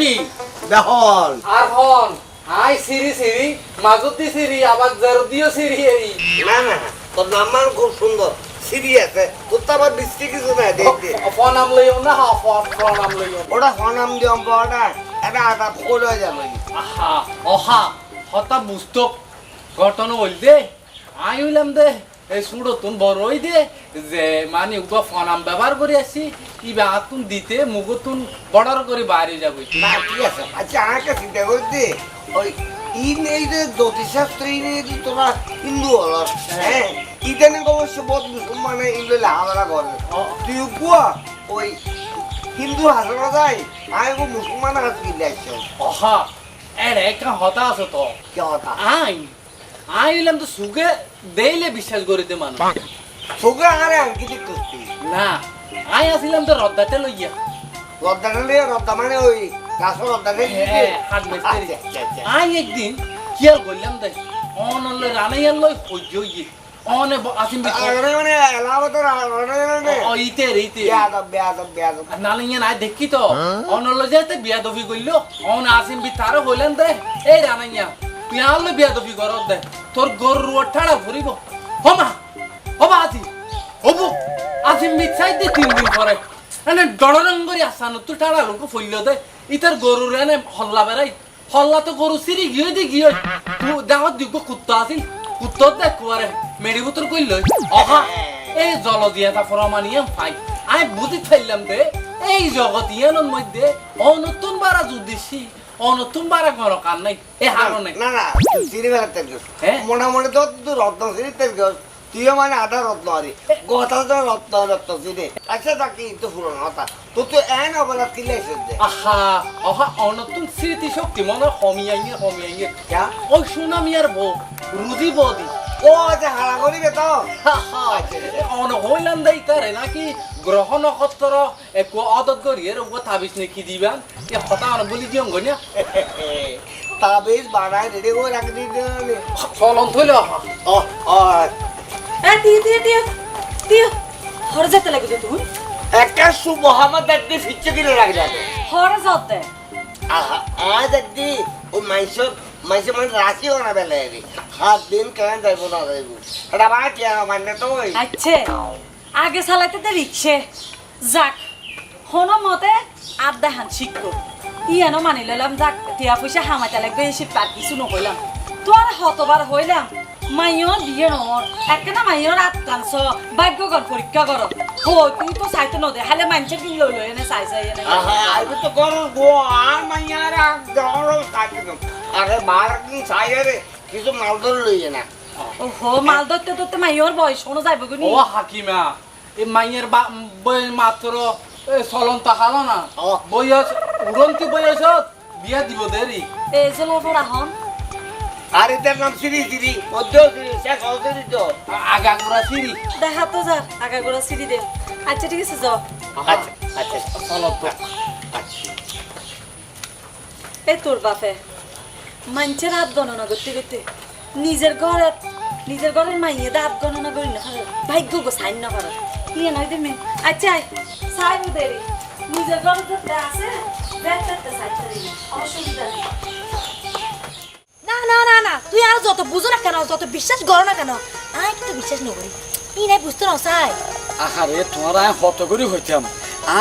নি। দেখল আর হন হাই সিরি সিরি মাজুতি সিরি আবার জারদিও সিরি এই। না না তোর নাম্বার খুব সুন্দর। সিরিয়াস তোর তো আবার বৃষ্টি কিছু নাই দেখতে ফোন নাম লইও না হা ফোন ফোন নাম লইও ওটা হনাম দিয়ম পাওয়াটা এটা আটা ফোল হয়ে যাবে। আহা অহা হতা বুঝতো ঘটনা হইল দে আই হইলাম দে। এই সুড়ো তুন বড় হই দে যে মানে উবা ফোনাম ব্যবহার করে আসি ইবা তুন দিতে মুগো তুন বড়র করে বাইরে যাব। ঠিক আছে? আচ্ছা আমাকে চিন্তা করতে ওই ইন এই যে জ্যোতিষশাস্ত্র ইন এই যে তোরা হিন্দু হল হ্যাঁ? ইদানিং অবশ্য বহুত মুসলমানে ইন্দ্র লেখাপড়া করে। তুই কুয়া ওই হিন্দু হাসানো যায় আমি মুসলমান হাস কিনতে আসছে। অহা এর একটা হতা। আছে তো কে কথা আই আই হইলাম তো সুগে দেইলে বিশ্বাস করিতে মানুষ। তোকে আরে আঙ্কি দিক করছি না আই আসিলাম তো রদ্দাতে লইয়া। রদ্দাটা নিয়ে রদ্দা মানে ওই গাছের রদ্দাটা হ্যাঁ, হাত মিস্ত্রি। আচ্ছা আচ্ছা আচ্ছা। আই একদিন কিয়াল করলাম দেখ অন লই রানাইয়ার লই সহ্য হইয়ে অনে আসিম বি আরে মানে এলাহাবাদের মানে ও ইতে ইতে বেয়াদব বেয়াদব বেয়াদব। নালিয়া নাই দেখি তো। অন লই যেতে বিয়া দফি কইলো অন আসিম বি তারও হইলেন দে এই রানাইয়া তুই বিয়া দফি কর দে। তোর গরু রুয়া ঠাড়া ফুরিব হমা হবা আজি। হবু। আসিম বি চাই দে তিন দিন পরে। এনে ডররং করি আসানো, তুই ঠাড়া লোক ফুলল দে। ইতার গরুর এনে হল্লা বেড়াই। হল্লা তো গরু সিরি গিয়ে দি গিয়ে। তুই দেখো দিগ কুত্তা আছিল। কুত্তর দেখ কুয়ারে। মেডি বুতর কইল অহা, এই জল দিয়া তা ফরমানিয়া পাই আমি বুঝি ফেললাম দে, এই ইয়ানোর মধ্যে অনতুন বারা যুদিছি অনতুন বারা কোনো কান নাই এ হারো নাই। না বেড়ার তেল গেছ? মোটামুটি তো তুই রত্ন সিঁড়ি তেল গেছ তুইও মানে আধা রত্ন আরি। গোটা তো রত্ন রত্ন সিঁড়ি আচ্ছা তো পুরনো কথা। তো তুই এন অবলা কিলে এসে দে আহা অহা অনতুন স্মৃতি শক্তি মনে হমিয়াইয়ে হমিয়াইয়ে ক্যা? ওই সুনামিয়ার বউ রুজি বদি। ও আচ্ছা হারা করিবে তো। অন হইলাম দেই তারে নাকি গ্রহ নক্ষত্র একো অদত করিয়ে রোগ তাবিজ নাকি দিবান এ হতা অন বলি দিয়ম গনিয়া তাবিজ বানায় রেডি করে রাখি দিতে চলন থইল ও ও এ দিয়ে দিয়ে দিয়ে। দিয়ে। হরে যেতে লাগে তুমি একটা সুমহামদ একদি ফিচ্ছে কিনে রাখি যাবে হরে যাতে। আহা আজ একদি ও মাইসর মাইসে মানে রাশি ওনা বেলে রে হাত দিন কেন যাইব না যাইব এটা ভাই টিয়া মানে তো আচ্ছা। আগে চালাইতে দে রিক্সে যাক হন মতে আড্ডা হান শিখতো ইয়ানো মানি লইলাম যাক টিয়া পয়সা হামাইতে লাগবে এসে তার কিছু নকইলাম তোর হতবার হইলাম মাইয়র বিয়ে নহর একখানা মাইয়র আট কাংস ভাগ্যগণ পরীক্ষা কর হই তুই তো চাইতে নদে হালে মানুষে কি লই লই এনে চাই চাই এনে। আহা তো করো গো আর মাইয়ারা দরো কাটি আরে মার কি চাইরে কিছু মাল ধরে না ওহো মাল ধরতে ধরতে মাইয়র বয়স শোনো যাইব ও হাকিমা। এ মাইয়ের বা বই মাত্র এ চলন তাকালো না। বয়স উড়ন্তি বয়সত বিয়া দিব দেরি। এই যে লোফর আহন আর এটার নাম সিরি সিরি মধ্য সিরি শেষ হতে তো। আগা গোড়া সিঁড়ি। দেখা তো যা আগা গোড়া সিঁড়ি দে। আচ্ছা ঠিক আছে যাও। আচ্ছা আচ্ছা। তো। তোর বাপে মানুষের হাত গণনা করতে করতে। নিজের ঘরে নিজের ঘরের মাইয়ে হাত গণনা করি না। ভাগ্য গো সাইন না পারে ইয়ে নয় তুমি আচ্ছা সাইব দেরি। নিজের যাতে আছে দেখতে সাইতে দিবি অসুবিধা নেই। না না না না। তুই আর যত বুঝো না কেন যত বিশ্বাস করো না কেন আমি কিন্তু বিশ্বাস নকরি। ই নাই বুঝতে না চাই আহারে তোমার আমি হত করে হইতাম।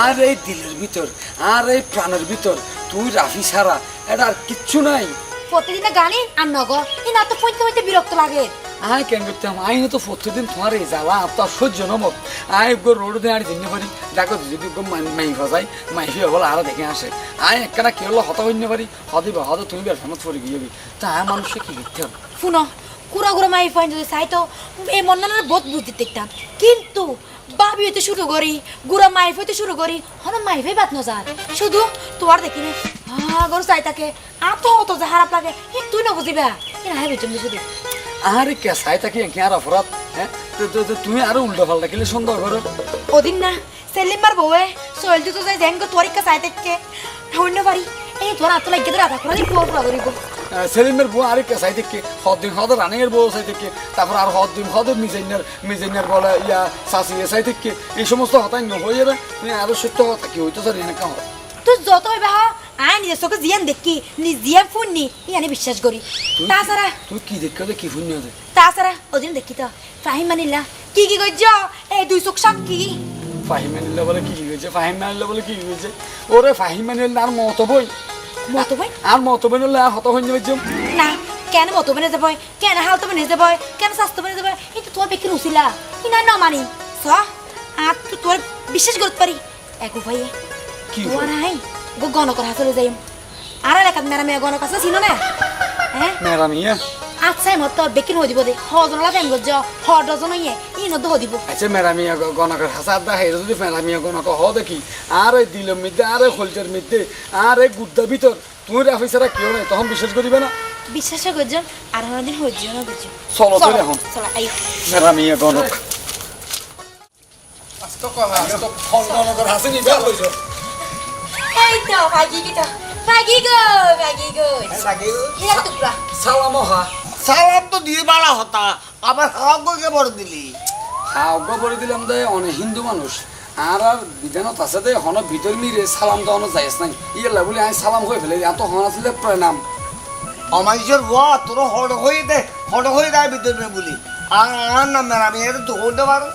আর এই দিলের ভিতর আর এই প্রাণের ভিতর তুই রাফি ছাড়া এটা আর কিচ্ছু নাই। প্রতিদিনে গানি আর নগর এই না তো পইতে পইতে বিরক্ত লাগে। আয় কেন করতাম আই তো প্রতিদিন তোমার এই জ্বালা, আর সহ্য নমক আয় গো রোড দিয়ে আর জিনিস পারি। দেখো যদি মাই ভজাই, মাই হয়ে বলে আরও দেখে আসে। আয় একখানা কি হলো হতা হইতে পারি? হদিবা হয়তো তুমি বের ফেমত পড়ে গিয়ে তা আয় মানুষকে কি লিখতে হবে? শুনো, কুড়া কুড়া মাই ফাইন যদি চাই তো এই মন্নানের বহুত বুদ্ধি দেখতাম। কিন্তু বাবি হইতে শুরু করি, গুড়া মাইফ হইতে শুরু করি হন মাইফে বাত নজার। শুধু তোমার দেখি হ্যাঁ গরু চাই তাকে আর তো হতো যে খারাপ লাগে ই তুই না বুঝিবা এ না বুঝুন শুধু আরে কেসাই থাকি একে আর অপরাধ হ্যাঁ তুমি আরও উল্টো পাল্টা খেলে সুন্দর করো ওদিন না সেলিমার বউয়ে সোহেলটি তো যাই জেঙ্গ তরিকা চাই থেকে ধন্য পারি এই তোর আত্ম লাগিয়ে তোর আধা করে পুরো পুরো করিব সেলিমের বউ আরে কেসাই থেকে হদ্দিন হদ রানিংয়ের বউ সাই থেকে তারপর আর হদ্দিন হদ মিজাইনার মিজাইনার বলে ইয়া সাসি এসাই থেকে এই সমস্ত হতাই হয়ে যাবে তুমি আরও সত্য কথা কি হইতো স্যার এনে কাম তুই যত হইবে আয় নিজের চোখে জিয়ান দেখি নিজ জিয়ান ফোন নি ইয়ানি বিশ্বাস করি। তাছাড়া তুই কি যে কি শূন্য আছে তাছাড়া ওদিন দেখি তো ফাহিম মানিলা কি কি কইছ? এই দুই চোখ সাক্ষী ফাহিম মানিলে বলে কি হয়েছে ফাহিম মানিলে বলে কি হয়েছে ওরে ফাহিম মানিলে আর মত বই। মতো ভাই আর মত বই নিলে হত হইনি হয়েছে না কেন মতো বনে যাব? কেন হাল তো বনে যাব? কেন স্বাস্থ্য বনে যাব? কিন্তু তোমার বেকি নুছিলা কি না না মানি। স আর তো তোর বিশ্বাস করতে পারি। একু ভাই কি তোমার গো গণকর হাসলে যাই আর এলাকাত মেরা মেয়া গণক আছে চিনো না? হ্যাঁ? ম্যাডাম ইয়া আচ্ছা মত তোর বেকি নহ দিব দে। হজনলা ফেম গজ হ ডজন ইয়ে। ই নদ দিব। আচ্ছা ম্যাডাম ইয়া গণকের হাসার দা হেরে যদি ম্যাডাম ইয়া গণক হ দেখি আর এই দিলের মধ্যে আর এই খোলচের মধ্যে আর এই গুদ্দা ভিতর তুমি অফিসাররা কেউ নেই? তখন বিশ্বাস করিবে না? বিশ্বাস করছ আর দিন হজ্জ না বুঝছ চলো তো এখন চলো আই ম্যাডাম ইয়া গণক। আস্ত কহা আস্ত গণকের হাসে নিবে লইছো এই তো ভাগি কি তো ভাগি গো ভাগি গো হিরা টুকরা সালাম হা সালাম তো দিয়ে বাড়া হতা। আবার হাওয়াকে বড় দিলি? আজ্ঞ করে দিলাম দে অনেক হিন্দু মানুষ। আর আর বিধানত আছে দে হন ভিতর নিরে সালাম তো অনেক যাইস নাই। ইয়ে বলে আমি সালাম হয়ে ফেলে এত হন আসলে প্রণাম। অমাইশের ওয়া তোর হড় হয়ে দে হড় হয়ে দেয় ভিতরে বলি। আর আর না মেরা মেয়ে তো হতে পারো।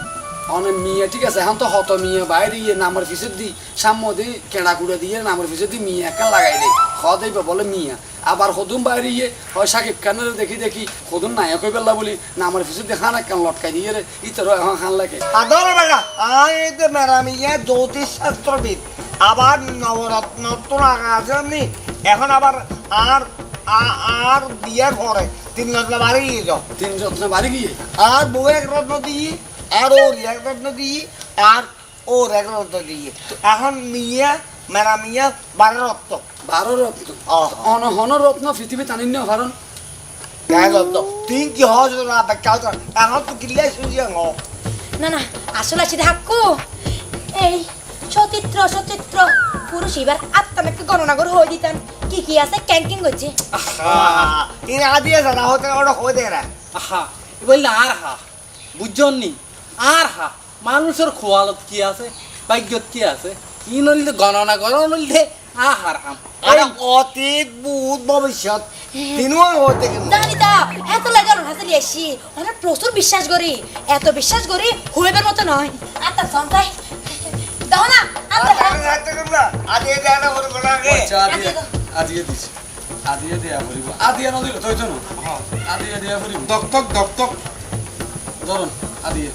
অনেক মিয়া ঠিক আছে এখন তো হত মিয়া বাইরে ইয়ে নামের পিছত দি সাম্য দি কেড়া কুড়ে দিয়ে নামের পিছত দি মিয়া একটা লাগাই দে খ দেবে বলে মিয়া। আবার হদুম বাইরে ইয়ে হয় সাকিব খানের দেখি দেখি হদুম নায়ক হয়ে পেলা বলি নামের পিছত দি খান একখান লটকাই দিয়ে রে ইতর এখন খান লাগে। আদর বেড়া আই তো মেরা মেয়ে জ্যোতিষ শাস্ত্রবিদ আবার নবরত্ন তো আছে এখন আবার আর আর বিয়ার পরে তিন রত্ন বাড়ি গিয়ে যাও। তিন রত্ন বাড়ি গিয়ে? আর বউ এক রত্ন দিই। আর ওর এক রত্ন দিই আর ওর এক রত্ন দিই এখন মিয়া মেরা মিয়া বারো রত্ন বারো রত্ন অহ। অন হন রত্ন পৃথিবী এক রত্ন তুই কি হজ না ব্যাখ্যা এখন তো কিল্লাই সুজিয়া ং না না আসলে আছে হাক্কু এই সচিত্র সচিত্র পুরুষ এবার আত্মাকে গণনা করে হয়ে দিতাম। কি কি আছে? ক্যাঙ্কিং করছে। ইনি আদি আছে না হতে ওটা হয়ে দেয় না। আহা বললে আর হা। বুঝজন নি? আর হা মানুষের খোয়ালত কি আছে? ভাগ্যত কি আছে? কি নইলে গণনা করো নইলে আহার হাম আরে অতীত ভূত ভবিষ্যৎ তিনও হতে কিন্তু জানি তা এত লাগে হাসলি আসি অনেক প্রচুর বিশ্বাস করি। এত বিশ্বাস করি হইবার মতো নয়। আত্মা সন্তাই দাও না আদি দেয় না বলে বলা আগে আচ্ছা আদিয়ে আদিয়ে দিছি। আদিয়ে দেয়া করিব আদিয়ে নদিল তই তো আদিয়ে দেয়া করিব দক দক দক দক। ধরুন আদিয়ে।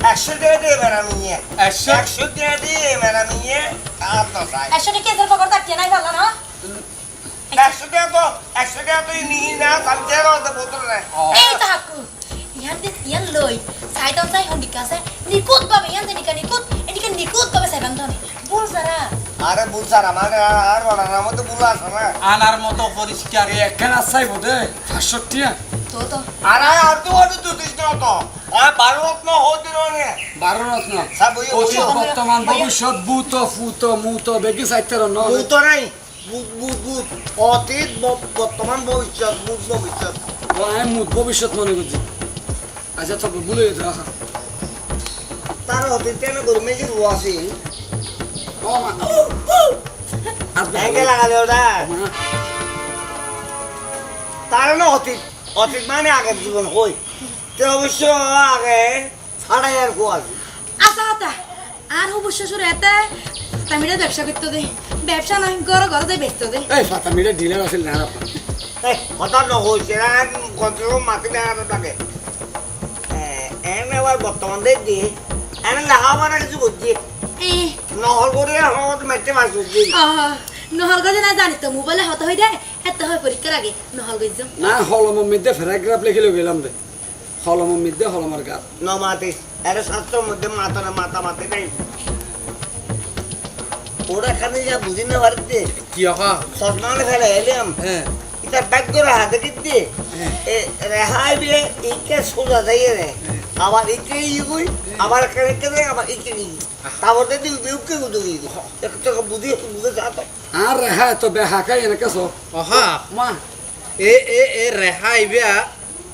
একশো টাকা দিয়ে ম্যাডাম নিয়ে। একশো? একশো টাকা দিয়ে ম্যাডাম নিয়ে আর তো চাই আসলে কেসের খবর থাকছে নাই ভালো না? একশো টাকা তো একশো টাকা তুই নিয়ে না তাহলে তেরো হতে বোতল নেই এই তো ইয়ান ইয়ান লই। নিকুত পাবে ইয়ান নিকুত এদিকে নিকুত পাবে সাইবান ধনে বল সারা আরে আমার আর বড় মতো বুলা আছে না। আনার মতো পরিষ্কার একখান আসাই বোধে। পাঁচষট্টিয়া তো তো। আরে আর তো না তো। বর্তমান ভবিষ্যৎ ভূত ফুত মুত বেগি সাইতের ভূত নাই অতীত বর্তমান ভবিষ্যৎ ভূত ভবিষ্যৎ। আমি মুত ভবিষ্যৎ মনে করছি। আচ্ছা তো বলে রাখা তার অতীত কেন করবে মেজি রুয়াছি ব্যাংকে লাগালে ওটা তার না অতীত। অতীত মানে আগের জীবন হই অবশ্য আগে ছাড়াই আর আচ্ছা আচ্ছা। আর হবু শ্বশুর এতে? তামিরা ব্যবসা করতে দে। ব্যবসা নয় ঘর ঘর দিয়ে বেচতে দে। এই ফাতা মিলে ডিলার আছিল না এই নহৈছে কন্ট্রোল মাতি দেখাতে থাকে এনে আবার বর্তমান দেখ দিয়ে। এনে লেখা কিছু করছি নহল করে মেটে মাছ করছি নহল গজে না জানি তো মোবাইলে হত হয়ে যায় এত হয় পরীক্ষার আগে নহল গজ না হলমের মধ্যে প্যারাগ্রাফ লিখে গেলাম দে। হলমের মধ্যে হলমের গাছ ন মাতিস এটা শাস্ত্রের মধ্যে মাথা না মাথা মাতি নাই ওরা এখানে যা বুঝি না বাড়িতে। কি হা সসমানে ফেলে এলাম। হ্যাঁ। এটা ব্যাগ করে হাতে দিতে। রেহাই বিয়ে ইকে সোজা যাই রে। আবার ইকে ইগুই আবার এখানে কে দেয় আবার ইকে ই তারপর দেখি বিউকে গুদু গিয়ে একটু বুঝি বুঝে যা তো। আর রেহা তো বেহাকাই এনেকে সব অহা মা। এ এ এ রেহা ইবে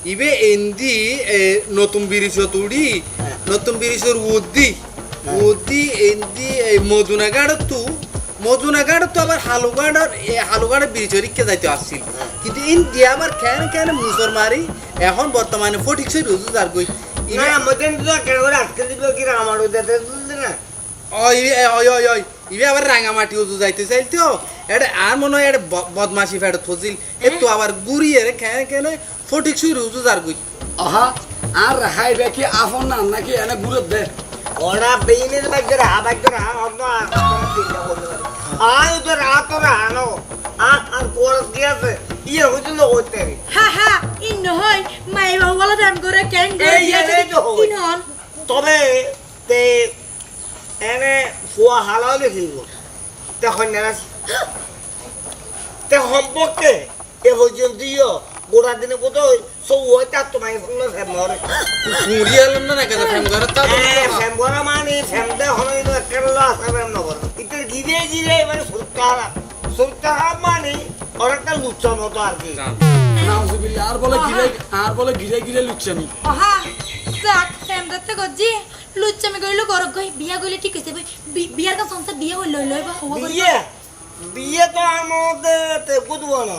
ইবে এন্দি এ, নতুন বিরিশ তুড়ি নতুন বিরিশর উদ্দি। উদ্দি এন্দি এই মধুনাগাড় তু। মজুনাগাড় তো আবার হালুগাড় হালুগাড়ে বিরিচরিককে যাইতে আসছিল। কিন্তু ইন দিয়া আবার কেন কেন মুসর মারি। এখন বর্তমানে ফটিক সই রুজু যার গই না মতন তো কেন করে আটকে দিব কি আমার বুঝলি না? ওই ওই ওই ওই ইবে আবার রাঙামাটি উজু যাইতে চাইল তো। এটা আর মনে হয় এটা ব- বদমাশি ফেরত ফজিল এ তো আবার গুড়িয়ে রে কেন কেন ফটিক সই রুজু যার গই। আহা আর রেহাই বে কি আফন না নাকি এনে ঘুরে দে। ওরা হা বাজ্যের হা অন্য আর ওদের হাত ওরা হানো আর আর কোর দিয়েছে ইয়ে হইছিল হইতে হা হা ইন নহয় মাই বাবা দান করে কেন এনে তো হই। কি তবে তে এনে ফুয়া হালাও লিখিব তে কন্যারা তে সম্পর্কে এ পর্যন্তও গোড়া দিনে বোধহয় সব ওই তার তোমার সঙ্গে ফেমর মুড়িয়ে এলাম না কেন ফেম ঘরে তা ফেমর মানে ফেমতে হলো কেরলা আছে ফেম নগর এটা গিরে গিরে মানে সুলতারা সুলতারা মানে অনেকটা লুচ্চা মতো আর কি নাউজুবিল্লাহ আর বলে গিরে আর বলে গিরে গিরে লুচ্ছানি অহা। যাক ফ্যামরাতে গজি। লুচ্চামি কইলো গরক গই বিয়া কইলে ঠিক হইছে বিয়ার কা সংসার বিয়া হইল হইল বা হওয়া বিয়ে বিয়ে? তো আমাদের তে বুঝব না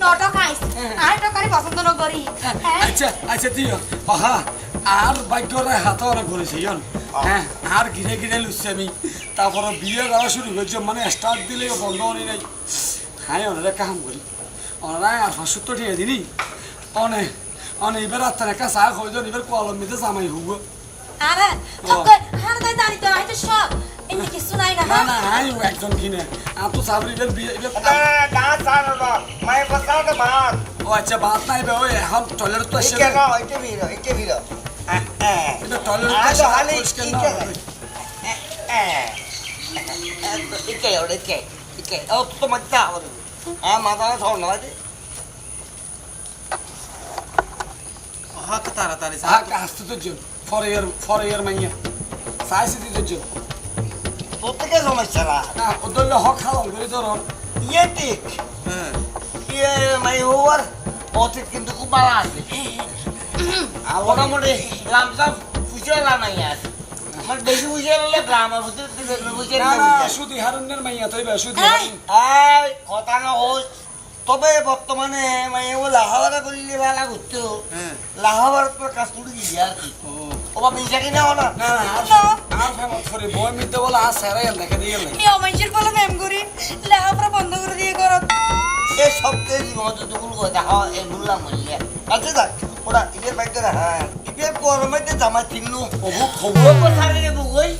তো আইস আর টকারি পছন্দ ন হ্যাঁ। আচ্ছা আচ্ছা তুই অহা আর ভাগ্যরে হাতরে ঘুরেছে ইয়ন হ্যাঁ আর ঘিরে ঘিরে লুচ্ছে আমি। তারপরে বিয়ে করা শুরু করছে মানে স্টার্ট দিলে বন্ধ হনি নাই। হ্যাঁ ওনারা কাম করি। ওনারা আর সত্তর ঠিক দিনি। অনে অনে এবার আর একটা চা খাই যান এবার কলমিতে জামাই হুব। আরে তকে হার দাই দাঁড়ি তো আইতে সব। এমনি কিছু নাই না না না হ্যাঁ ও একজন কিনে। আর তো সাবরি এবার বিয়ে এবার ডান্স আর না মায়ের কথা তো ভাত ও আচ্ছা বাদ নাই বে ওই এখন টয়লেট তো এসে ইকে না ইকে ভিড় ইকে ভিড় এটা টয়লেট তো এসে হালি পরিষ্কার ইকে না ইকে ওরে ইকে ইকে ও তো মজা হবে। আ মাথা সর না হক তাড়াতাড়ি হ্যাঁ আসতে তোর জন্য ফর ইয়ার ফর ইয়ার মাইয়া চাইছি তোর জন্য থেকে সমস্যা না না ওদের হক হালাল করে ধর। ইয়ে ঠিক। হ্যাঁ। ইয়ে মাই হওয়ার অতীত কিন্তু খুব ভালো আছে। আর মোটামুটি লামসাম ফুসে নাই আছে মানে বেশি ফুসে হলে গ্রামের ভিতরে ফুসে না না শুধু হারুনের মাইয়া তৈবে শুধু এই! এই কথা না হোক তবে বর্তমানে মানে ও লাহাবারা করলে ভালো ঘুরতে হ্যাঁ। লাহাবার পর কাজ করে দিছি আর কি। ওবা মিশা কিনা হলো না। না আর আর ফেমাস করে বই মিলতে বলে আর স্যারাই দেখে দিয়ে গেলে মি অমাইশের বলে প্রেম করি লেখাপড়া বন্ধ করে দিয়ে করো। হওয়া এই বললাম বললে আচ্ছা দেখ ওরা ইদের বাইক করে হ্যাঁ ইদের গরমে তো জামা কিনলু ওবু খবর উপর সারে দেবো ওই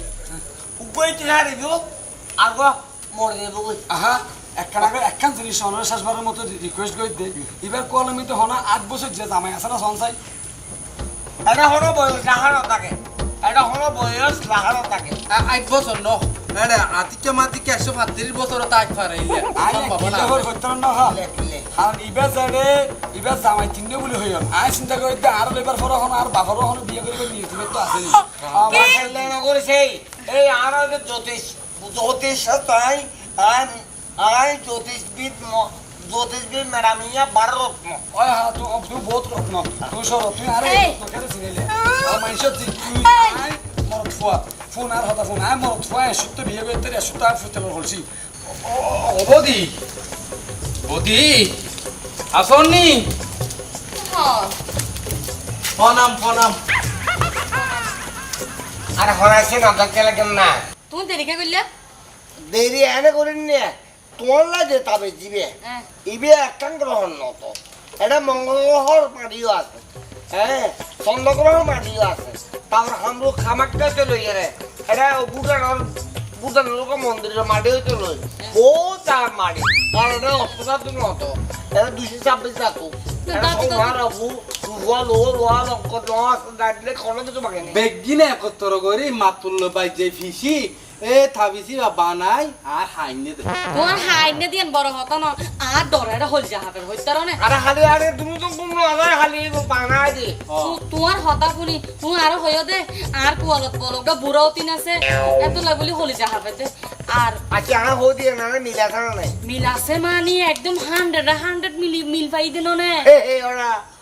উপরে সারে দেবো। আগো মরে দেবো ওই আহা একখান আগে একখান জিনিস শেষবারের মতো রিকোয়েস্ট করে দে। এবার কলমিতে হনা আট বছর যে জামাই আছে না সঞ্চয় এটা হলো বয়স লাহানো থাকে এটা হলো বয়স লাহানো থাকে আট বছর ন? আতিকে মাতিকে একশো সাতত্রিশ বছর তাক পারে কারণ জামাই বলে আই চিন্তা করে আর লেবার পর হন আর বাপর হন বিয়ে করে নিয়ে তো আসেনি আমার ছেলে করেছে এই আর জ্যোতিষ জ্যোতিষ তাই আর জ্যোতিষবিদ ম- জ্যোতিষবিদ ম্যাডামিয়া বারো রত্ন ওই হা তুই তুই বহুত রত্ন তুই সর তুই আরে এই! তোকে চিনিলে আর তুই আই মরত ফুয়া phone R Hota phone I মরত ফুয়া এসুত বিয়ে করতে এসুত আর ফুতে হলছি ও বদি বদি আসনি প্রণাম প্রণাম আর হরাইছে না দেখতে লাগেন না তুমি দেরিকে কইলে দেরি এনে করেন নে তোমার লাগে তবে জিবে। হ্যাঁ। ইবে একখান গ্রহণ নত। এটা মঙ্গল গ্রহর মাটিও আছে। হ্যাঁ চন্দ্রগ্রহ মাটিও আছে। তারপর আমরা খামাকটা চলে গেলে। এটা ভুটানের ভুটানের লোক মন্দিরের মাটি হইতে লই বহুত তার মাটি আর এটা অস্পতাল নত। এটা দুশো ছাব্বিশ নেই। বেগিনে একত্র করি মাতুল্য পাই যে ফিসি এ থাবিসি বা বানাই আর হাইনে দে। তোমার হাইনে দিয়েন বড় হতো না আর ডরে হল যাহাবে হইতার না? আরে খালি আরে তুমি তো কোনো আলাদা খালি বানাই দি। তোমার হতা শুনি তুমি আরও হইও দে আর কুয়ালত বলগা বুড়াও তিন আছে এত লাগলি হলি যাহাবে দে। আর আচ্ছা আমার হো দিয়ে না মিলা থানা নাই? মিল মানে একদম হান্ড্রেড হান্ড্রেড মিলি মিল পাই দিন নে? হে ওরা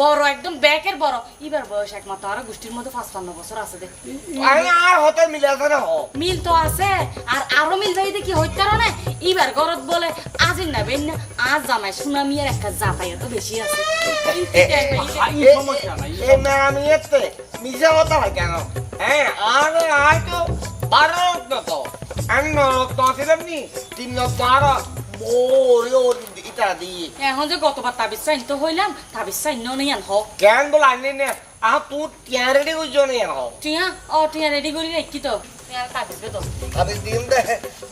বড় একদম ব্যাকের বড়। এবার বয়স একমাত্র আরও গোষ্ঠীর মধ্যে পাঁচপান্ন বছর আছে দেখ আর হতে মিলে আছে না মিল তো আছে আর আরও মিল যাইতে কি হইতে না। এবার গরত বলে আজ না বেন না আজ জামাই সুনামিয়ার একটা জাপাই তো বেশি আছে। এই মিশা কথা হয় কেন? হ্যাঁ আরে আয় তো বারো রত্ন তো। আমি ন রত্ন ছিলাম নি তিন রত্ন আরও। ওরে ওর। ইটা দিয়ে এখন যে গতবার তাবিজ চাইন তো হইলাম তাবিজ চাইন নেই আন হোক কেন বলে আনি না আহ তুই টিয়া রেডি করছ নি হ টিয়া? ও টিয়া রেডি করি রাখি তো? টিয়া তাবিজ বে তো। আমি দিন দে।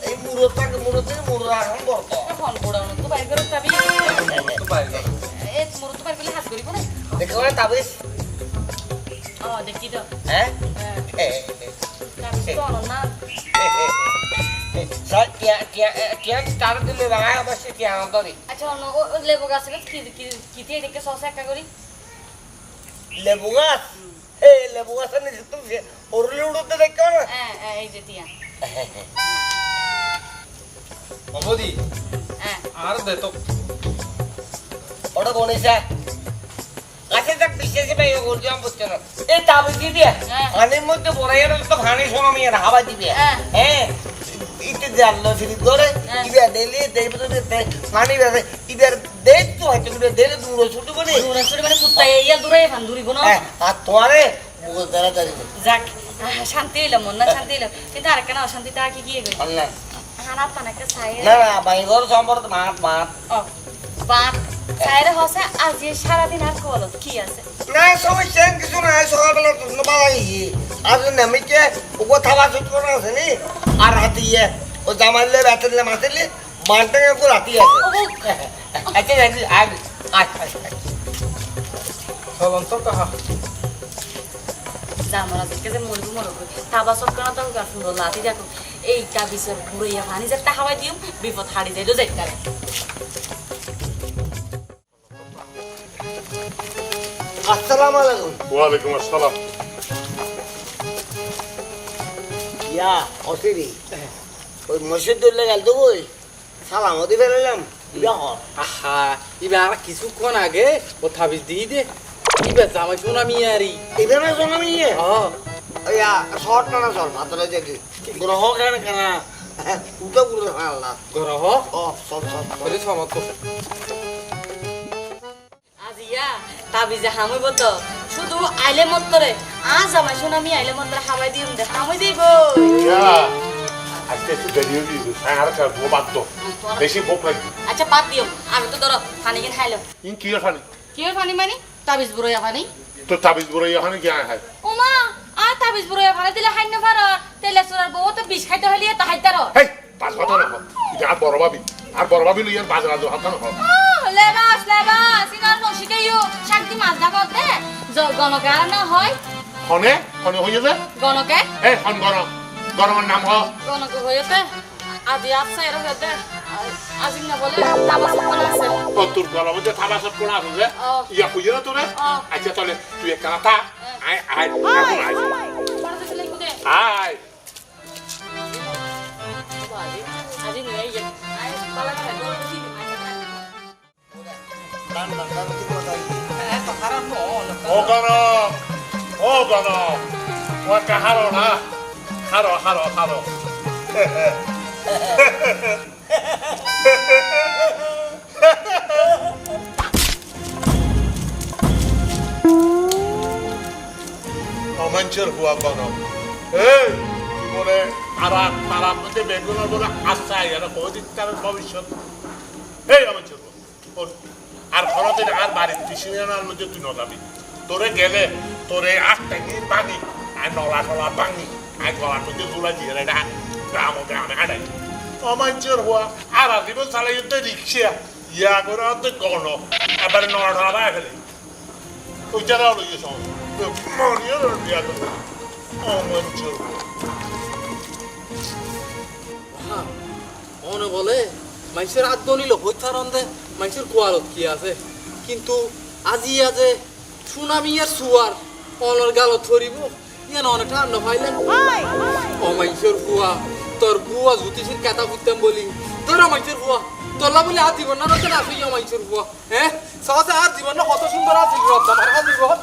এই মুরতটাকে মুরতে মুরত এখন বর্ত ফোন পড়ানো তো বাইর করে তাবি তো বাইরে। এ মোর তো বাইর করে হাত করিব না। দেখো না তাবিজ। ও দেখি তো। হ্যাঁ? তাবিজ তো না। স্যার টিয়া টিয়া টিয়া তার দিলে রায় অবশ্যই টিয়া অন্তরে আচ্ছা অন্য লেবু গাছ কি কি কি দিয়ে দেখে সস একা করি লেবু গাছ এই লেবু গাছের নিচে তুমি ওরলে উড়তে দেখো না হ্যাঁ হ্যাঁ, এই যে টিয়া অবধি হ্যাঁ আর দে তো ওটা গণেশা আচ্ছা বিশ্বাসে পাই করছি আমি বুঝতে না এই তাবিজ দিয়ে হ্যাঁ। পানির মধ্যে বড় এর তো ভানি শোনো আর হাওয়া দিবে হ্যাঁ। ইতে জানলো ফিরি হ্যাঁ। ইবে দেলি দেই তো পানি বেরে ইবে দেই তো হয়তো ইবে দেলে দূর ছুটু করে দূরে সরে মানে কুত্তা ইয়া দূরে ফান দূরি কোন হ্যাঁ আর তোমারে মুখ দ্বারা দাঁড়ি যাক শান্তি এলো মন না শান্তি এলো কিন্তু আরেকটা না অশান্তিটা কি গিয়ে গেল অন্যায় হানা পান একটা ছায়ে না না বাইগর সম্পর্ক মাত মাত। ও বাপ ছায়ের হসে আজ সারাদিন আর কলত কি আছে? না সমস্যা কিছু নাই সকালবেলা প্রশ্ন পাওয়া গিয়ে। নামিকে ওপর থাবা ছুট করে আছে নি? ইয়ে ও জামাইলে রাতেলে মাতিলে মানটাকে ওপর হাতি আছে। আচ্ছা আগ আজ চলন তো কাহা জামরা দেখে যে মরবো মরবো। তাবা সবকানা তো গা লাতি দেখো। এই তাবিসের ঘুরাইয়া পানি যাতে হাওয়াই দিও বিপদ হারি যাইলো যাইতে আসসালামু আলাইকুম। ওয়ালাইকুম আসসালাম। ইয়া অসিরি। ওই মসজিদ দৌড়লে গেল তো ওই সালাম ওদি ফেলালাম ইয়া হ। আহা ইবে আর কিছুক্ষণ আগে ও তাবিজ দিয়ে দে। ইবে জামাই শোনা মিয়ারি এটা না শোনো ইয়ে? ও ইয়া শর্ট না না শর্ট মাত্র দেখি গ্রহ কেন কেন? উঠে পুরো আল্লাহ। গ্রহ? ও সব সব। করে সমত আজ ইয়া তাবিজে হামইব তো? আইলে মত করে আজ আমার শুনে আমি আইলে মত করে হাওয়াই দিম দে হামই দিব। আজকে একটু দেরি হয়ে গেছে বেশি ভোক লাগবে আচ্ছা বাদ দিও। আমি তো ধরো পানি কিনে খাইলো ইন কি ওখানে কি পানি মানে? তাবিজ বুড়োয়া পানি। তো তাবিজ বড় ওখানে গিয়ে হয় ওমা আর তাবিজ বুড়োয়া পানি দিলে হাইন পার তেলে চুরার বউ তো বিষ খাইতে হলিয়ে তো হাইতার হেই পাঁচ কথা না আর বড় ভাবি আর বড় ভাবি লইয়ার বাজার আজ হাত না লেবাস লেবাস ইনার শান্তি মাছ না করতে গণকে আর না হয়। হনে হনে হয়ে যে গণকে? এ হন গরম। গরমের নাম হ। গণকে হইতে আজি আসছে এর হইতে আজি না বলে তাবা সপন আছে। ও তোর গরমে যে থাবা সব কোনা আছে যে? ইয়া না তোরে? আচ্ছা তাহলে তুই এক কানা থাক আয় আয় আয় আয়। আজি নিয়ে আই আই পালা না গরম দিবি গরম ও গরম ও একটা হারো না। হারো হারো হারো। অমাঞ্চের হুয়া গরম। এই বলে তারা তারার মধ্যে বেগুনের বলে আশা এরা কদিন তার ভবিষ্যৎ। এই অমাঞ্চের ওর আর খরচের আর বাড়ির কৃষিনার মধ্যে তুই নলাবি। তোরে গেলে তোরে আটটা দিন ভাঙি আর নলা টলা ভাঙি। আর গলার মধ্যে তুলা দিয়ে এটা গ্রাম গ্রামে হাঁটাই অমাঞ্চের হওয়া আর আজীবন চালাই তো রিক্সা, ইয়া করে তো গণ। এবার নলা টলা ভাই ফেলে। ওইটারা লইয়ে সব। মরিয়ে বিয়া করে। অমাঞ্চের হইতারন দে মানুষের কোয়ালত কি আছে? কিন্তু আজি আজে সুনামি আর সুয়ার অনর গালত ধরিব ইয়ান অনেক ঠান্ডা ভাইলে ও মানুষের কুয়া তোর কুয়া জ্যোতিষীর কেতা ফুটতাম বলি। তোর মানুষের কুয়া তোলা বলে আর জীবন না রচনা আছে মানুষের কুয়া হ্যাঁ? সহজে আর জীবন না কত সুন্দর রব্বা মারা জীবন